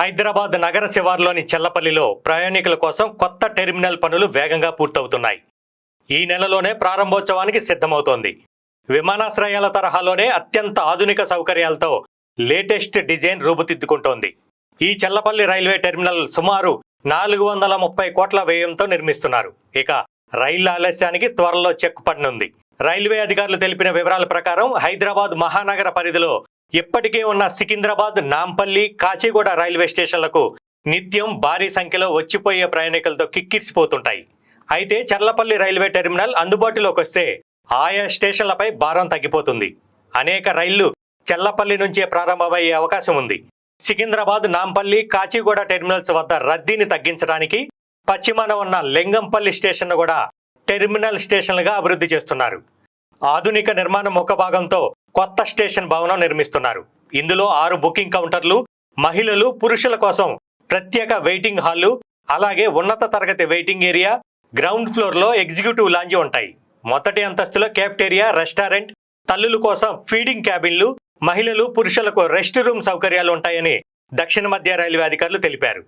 హైదరాబాద్ నగర శివార్లోని చెల్లపల్లిలో ప్రయాణికుల కోసం కొత్త టెర్మినల్ పనులు వేగంగా పూర్తవుతున్నాయి. ఈ నెలలోనే ప్రారంభోత్సవానికి సిద్ధమవుతోంది. విమానాశ్రయాల తరహాలోనే అత్యంత ఆధునిక సౌకర్యాలతో లేటెస్ట్ డిజైన్ రూపుదిద్దుకుంటోంది. ఈ చెల్లపల్లి రైల్వే టెర్మినల్ సుమారు నాలుగు వందల ముప్పై కోట్ల వ్యయంతో నిర్మిస్తున్నారు. ఇక రైళ్ళ ఆలస్యానికి త్వరలో చెక్ పడనుంది. రైల్వే అధికారులు తెలిపిన వివరాల ప్రకారం హైదరాబాద్ మహానగర పరిధిలో ఇప్పటికే ఉన్న సికింద్రాబాద్ నాంపల్లి కాచిగూడ రైల్వే స్టేషన్లకు నిత్యం భారీ సంఖ్యలో వచ్చిపోయే ప్రయాణికులతో కిక్కిరిసిపోతుంటాయి. అయితే చర్లపల్లి రైల్వే టెర్మినల్ అందుబాటులోకి వస్తే ఆయా స్టేషన్లపై భారం తగ్గిపోతుంది. అనేక రైళ్ళు చెల్లపల్లి నుంచే ప్రారంభమయ్యే అవకాశం ఉంది. సికింద్రాబాద్ నాంపల్లి కాచిగూడ టెర్మినల్స్ వద్ద రద్దీని తగ్గించడానికి పశ్చిమాన ఉన్న లింగంపల్లి స్టేషన్ కూడా టెర్మినల్ స్టేషన్లుగా అభివృద్ధి చేస్తున్నారు. ఆధునిక నిర్మాణ ముఖ భాగంతో కొత్త స్టేషన్ భవనం నిర్మిస్తున్నారు. ఇందులో ఆరు బుకింగ్ కౌంటర్లు మహిళలు పురుషుల కోసం ప్రత్యేక వెయిటింగ్ హాళ్ళు అలాగే ఉన్నత తరగతి వెయిటింగ్ ఏరియా గ్రౌండ్ ఫ్లోర్లో ఎగ్జిక్యూటివ్ లాంజి ఉంటాయి. మొదటి అంతస్తులో క్యాఫ్టేరియా రెస్టారెంట్ తల్లుల కోసం ఫీడింగ్ క్యాబిన్లు మహిళలు పురుషులకు రెస్ట్ రూమ్ సౌకర్యాలు ఉంటాయని దక్షిణ మధ్య రైల్వే అధికారులు తెలిపారు.